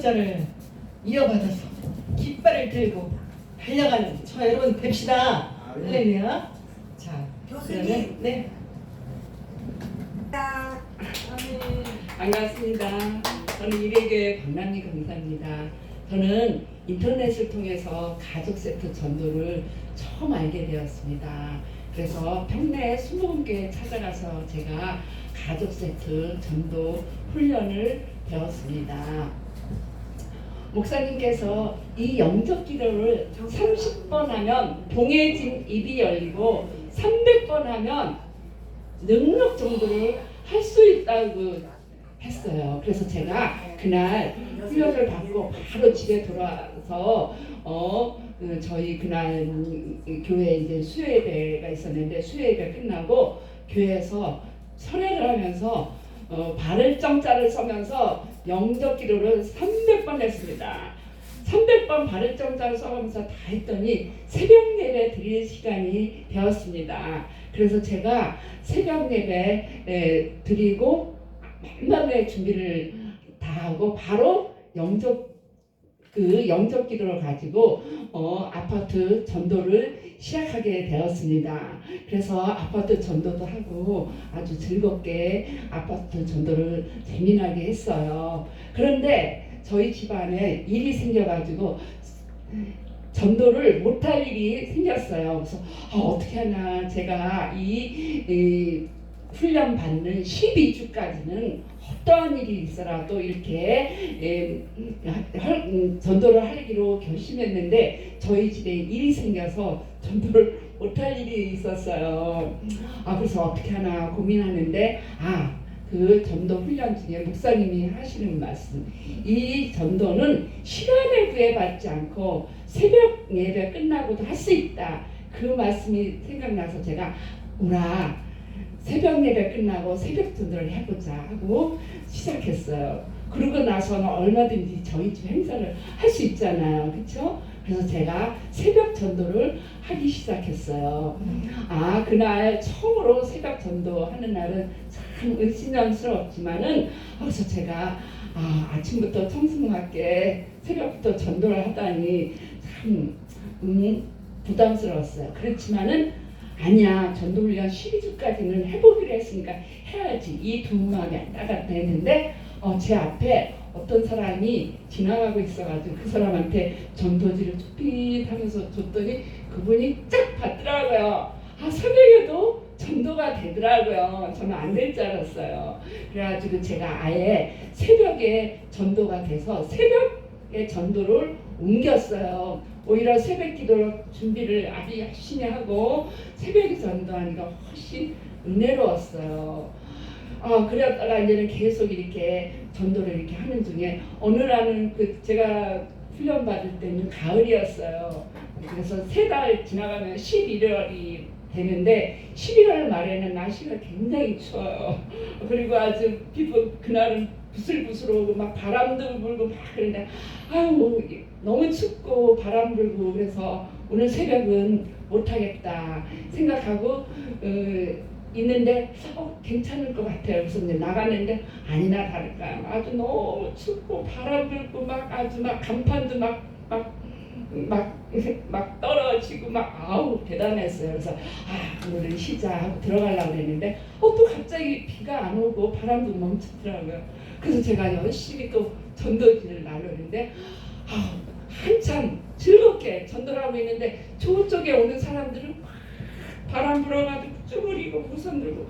전을 이어받아서 깃발을 들고 달려가는 저 여러분 뵙시다. 할렐루야. 자, 교수님. 그러면 네. 자, 반갑습니다. 저는 이래교회 박남미 강사입니다. 저는 인터넷을 통해서 가족 세트 전도를 처음 알게 되었습니다. 그래서 평내 20군교에 찾아가서 제가 가족 세트 전도 훈련을 배웠습니다. 목사님께서 이 영적 기도를 30번 하면 봉해진 입이 열리고 300번 하면 능력 정도를 할 수 있다고 했어요. 그래서 제가 그날 훈련을 받고 바로 집에 돌아와서 어그 저희 그날 교회 이제 수요예배가 있었는데 수요예배 끝나고 교회에서 설회를 하면서 어 발을 정자를 써면서 영적 기도를 300번 했습니다. 300번 발을 정자를 써가면서 다 했더니 새벽 예배 드릴 시간이 되었습니다. 그래서 제가 새벽 예배 에, 드리고 만반의 준비를 다 하고 바로 영적 그 영적 기도를 가지고 어, 아파트 전도를 시작하게 되었습니다. 그래서 아파트 전도도 하고 아주 즐겁게 아파트 전도를 재미나게 했어요. 그런데 저희 집안에 일이 생겨가지고 전도를 못할 일이 생겼어요. 그래서 아, 어떻게 하나 제가 이, 이 훈련 받는 12주까지는 어떠한 일이 있어라도 이렇게 에, 할- 음, 전도를 하기로 결심했는데 저희 집에 일이 생겨서 전도를 못할 일이 있었어요. 아 그래서 어떻게 하나 고민하는데 아 그 전도 훈련 중에 목사님이 하시는 말씀 이 전도는 시간을 구애받지 않고 새벽 예배 끝나고도 할 수 있다 그 말씀이 생각나서 제가 우라 새벽 예배 끝나고 새벽 전도를 해보자 하고 시작했어요. 그러고 나서는 얼마든지 저희 집 행사를 할 수 있잖아요. 그렇죠? 그래서 제가 새벽 전도를 하기 시작했어요. 아 그날 처음으로 새벽 전도 하는 날은 참 의심스럽지만은 그래서 제가 아 아침부터 청승맞게 새벽부터 전도를 하다니 참 음, 부담스러웠어요. 그렇지만은 아니야 전도훈련 12주까지는 해보기로 했으니까 해야지 이두 마음이 왔다 했는데 어, 제 앞에 어떤 사람이 지나가고 있어가지고 그 사람한테 전도지를 툭빛하면서 줬더니 그분이 쫙 받더라고요. 아 새벽에도 전도가 되더라고요. 저는 안 될 줄 알았어요. 그래가지고 제가 아예 새벽에 전도가 돼서 새벽에 전도를 옮겼어요. 오히려 새벽 기도 준비를 아주 열심히 하고 새벽에 전도하니까 훨씬 은혜로웠어요. 아 그러다가 이제는 계속 이렇게 전도를 이렇게 하는 중에 어느 날은 그 제가 훈련 받을 때는 가을이었어요. 그래서 세 달 지나가면 11월이 되는데 11월 말에는 날씨가 굉장히 추워요. 그리고 아주 피부 그날은 부슬부슬하고 막 바람도 불고 막 그런데 아유 너무 춥고 바람 불고 그래서 오늘 새벽은 못하겠다 생각하고 어, 있는데 어, 괜찮을 것 같아요. 그래서 이제 나갔는데 아니나 다를까 아주 너무 춥고 바람 불고 막 아주 막 간판도 막막 막, 막 떨어지고 막 아우 대단했어요. 그래서 아 오늘은 쉬자 들어가려고 그랬는데 어 또 갑자기 비가 안 오고 바람도 멈추더라고요. 그래서 제가 열심히 또 전도지를 나르는데 아 한참 즐겁게 전도를 하고 있는데 저쪽에 오는 사람들은 막 바람 불어가지고 쭈그리고 우선 들고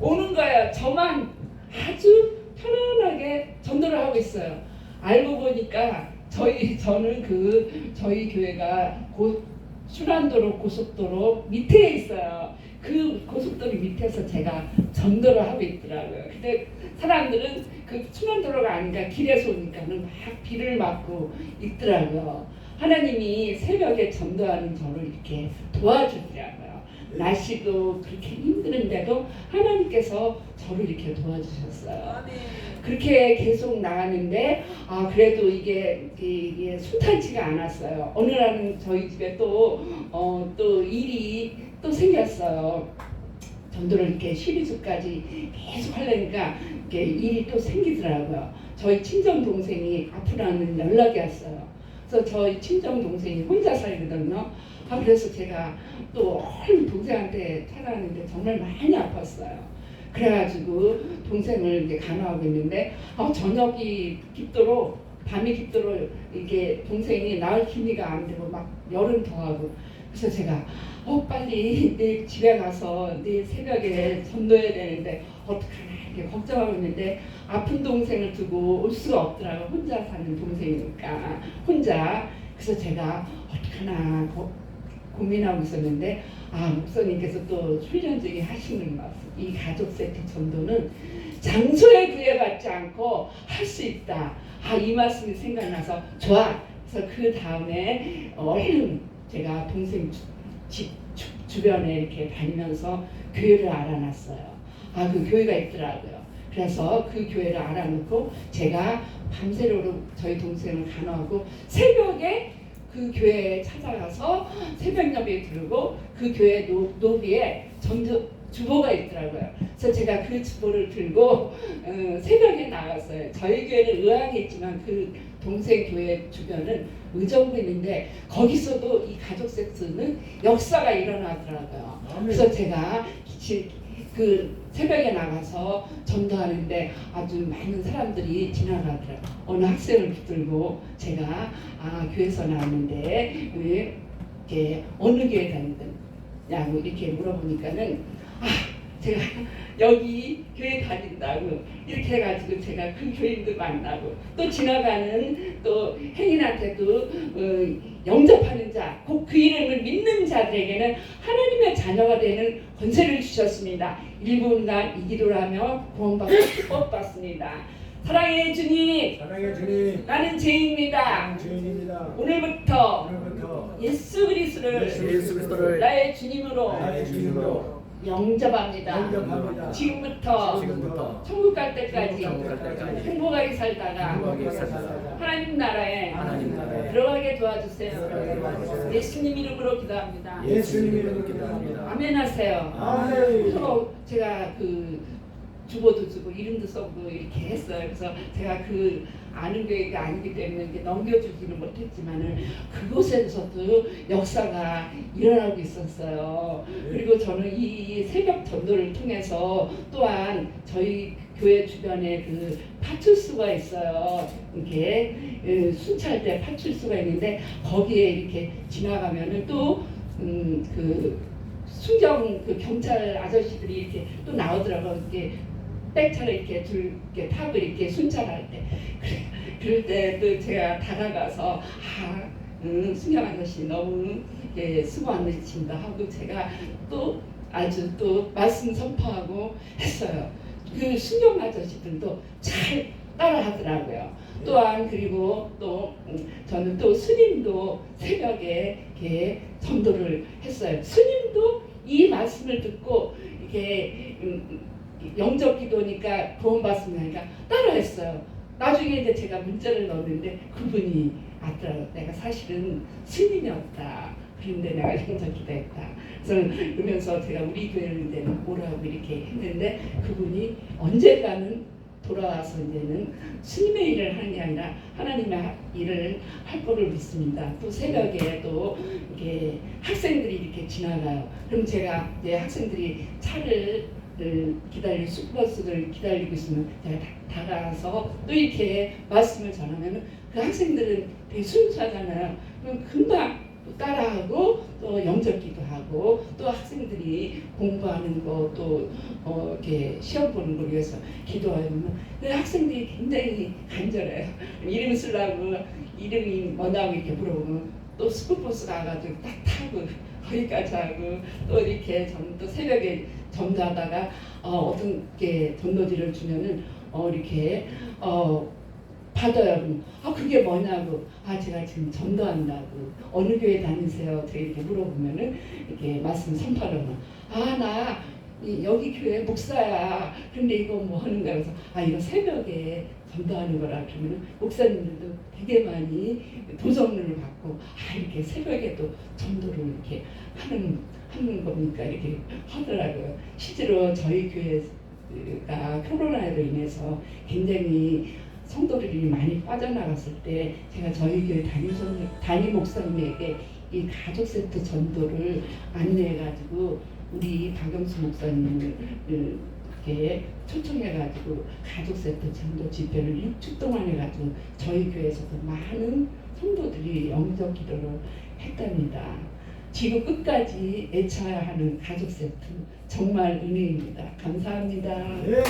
오는 거예요. 저만 아주 편안하게 전도를 하고 있어요. 알고 보니까 저희 저는 그 저희 교회가 고 순환도로 고속도로 밑에 있어요. 그 고속도로 밑에서 제가 전도를 하고 있더라고요. 근데 사람들은 그 순환도로가 아니라 길에서 오니까는 막 비를 맞고 있더라고요. 하나님이 새벽에 전도하는 저를 이렇게 도와주더라고요. 날씨도 그렇게 힘드는데도 하나님께서 저를 이렇게 도와주셨어요. 그렇게 계속 나갔는데 아 그래도 이게 이게 순탄치가 않았어요. 어느 날은 저희 집에 또어또 일이 또 생겼어요. 전도를 이렇게 12주까지 계속 하려니까 이렇게 일이 또 생기더라고요. 저희 친정 동생이 아프다는 연락이 왔어요. 그래서 저희 친정 동생이 혼자 살거든요. 아 그래서 제가 또 얼른 동생한테 찾아갔는데 정말 많이 아팠어요. 그래가지고 동생을 이제 간호하고 있는데 아, 저녁이 깊도록 밤이 깊도록 이게 동생이 나을 기미가 안 되고 막 열은 더하고. 그래서 제가 어 빨리 내일 집에 가서 내일 새벽에 전도해야 되는데 어떡하나 이렇게 걱정하고 있는데 아픈 동생을 두고 올 수가 없더라고 혼자 사는 동생이니까. 혼자. 그래서 제가 어떡하나 고, 고민하고 있었는데 아 목사님께서 또 훈련 중에 하시는 말씀 이 가족 세트 전도는 장소에 구애받지 않고 할 수 있다. 아 이 말씀이 생각나서 좋아. 그래서 그 다음에 얼른 제가 동생 주- 집 주, 주변에 이렇게 다니면서 교회를 알아놨어요. 아 그 교회가 있더라고요. 그래서 그 교회를 알아놓고 제가 밤새도록 저희 동생을 간호하고 새벽에 그 교회에 찾아가서 새벽 예배 들고 그 교회 노, 노비에 전도 주보가 있더라고요. 그래서 제가 그 주보를 들고 어, 새벽에 나갔어요. 저희 교회는 의학이 있지만 그 동생 교회 주변은 의정부인데 거기서도 이 가족 섹스는 역사가 일어나더라고요. 그래서 제가 기- 그 새벽에 나가서 전도하는데 아주 많은 사람들이 지나가더라고요. 어느 학생을 붙들고 제가 아 교회에서 나왔는데 왜 이렇게 어느 교회 다니냐고 이렇게 물어보니까는 아 제가 여기 교회 다닌다고 이렇게 해가지고 제가 그 교인들 만나고 또 지나가는 또 행인한테도 어, 영접하는 자, 곧 그 이름을 믿는 자들에게는 하나님의 자녀가 되는 권세를 주셨습니다. 1분간 이 기도를 하며 구원받고 축복받습니다. 사랑의 주님, 사랑의 주님, 나는 죄인입니다. 주인입니다. 오늘부터 오늘부터 예수 그리스도를 예수 그리스도를 나의 주님으로 나의 주님으로 영접합니다. 영접합니다. 지금부터 지금부터 천국 갈 때까지 천국 갈 때까지 행복하게 살다가 행복하게 살다가 하나님 나라에 하나님 나라에 들어가게 도와주세요. 예수님 이름으로 기도합니다. 예수님 이름으로 기도합니다. 아멘 하세요. 아멘. 제가 그 주보도 주고 이름도 써고 이렇게 했어요. 그래서 제가 그 아는 교회가 아니기 때문에 넘겨주지는 못했지만은 그곳에서도 역사가 일어나고 있었어요. 그리고 저는 이 새벽 전도를 통해서 또한 저희 교회 주변에 그 파출소가 있어요. 이렇게 예, 순찰 때 파출소가 있는데 거기에 이렇게 지나가면은 또그 순경 그 경찰 아저씨들이 이렇게 또 나오더라고요. 이렇게 백차를 이렇게 줄 이렇게 타고 이렇게 순찰할 때 그래, 그럴 때또 제가 다가가서 아 음, 순경 아저씨 너무 이렇게 수고 많으신다 하고 제가 또 아주 또 말씀 선포하고 했어요. 그 순경 아저씨들도 잘 따라하더라고요. 또한 그리고 또 음, 저는 또 스님도 새벽에 이렇게 전도를 했어요. 스님도 이 말씀을 듣고 이렇게 음, 영접 기도니까 구원받습니다. 따라했어요. 나중에 이제 제가 문자를 넣었는데 그분이 왔더라고요. 내가 사실은 스님이었다. 그런데 내가 영접 기도했다. 그러면서 제가 우리 교회를 이제는 오라고 이렇게 했는데 그분이 언젠가는 돌아와서 이제는 스님의 일을 하는 게 아니라 하나님의 하- 일을 할 거를 믿습니다. 또 새벽에 또 이렇게 학생들이 이렇게 지나가요. 그럼 제가 이제 학생들이 차를 을 기다리고 숙버스를 기다리고 있으면 제가 다, 다가가서 또 이렇게 말씀을 전하면 그 학생들은 되게 순수하잖아요. 그럼 금방 또 따라하고 또 영접기도 하고 또 학생들이 공부하는 거또 어, 이렇게 시험 보는 걸 위해서 기도하면 그 학생들이 굉장히 간절해요. 이름 쓰려고 이름이 뭐냐고 이렇게 물어보면 또 스쿨버스 가가지고 딱 타고 거기까지 하고 또 이렇게 저는 또 새벽에 전도하다가 어, 어떤 게 전도지를 주면은 어, 이렇게 어, 받아요. 그럼 아 그게 뭐냐고 아 제가 지금 전도한다고 어느 교회 다니세요? 제가 이렇게 물어보면은 이렇게 말씀 선포하면 아나 여기 교회 목사야. 근데 이거 뭐 하는 거야? 그래서 아 이거 새벽에 전도하는 거라 그러면 목사님들도 되게 많이 도전을 받고 아 이렇게 새벽에도 전도를 이렇게 하는 하는 겁니까 이렇게 하더라고요. 실제로 저희 교회가 코로나로 인해서 굉장히 성도들이 많이 빠져나갔을 때 제가 저희 교회 담임 목사님에게 이 가족 세트 전도를 안내해가지고 우리 박영수 목사님을 그, 이렇게 초청해가지고 가족 세트 전도 집회를 6주 동안 해가지고 저희 교회에서도 많은 성도들이 영적 기도를 했답니다. 지구 끝까지 애쳐야 하는 가족 세트 정말 은혜입니다. 감사합니다. 네.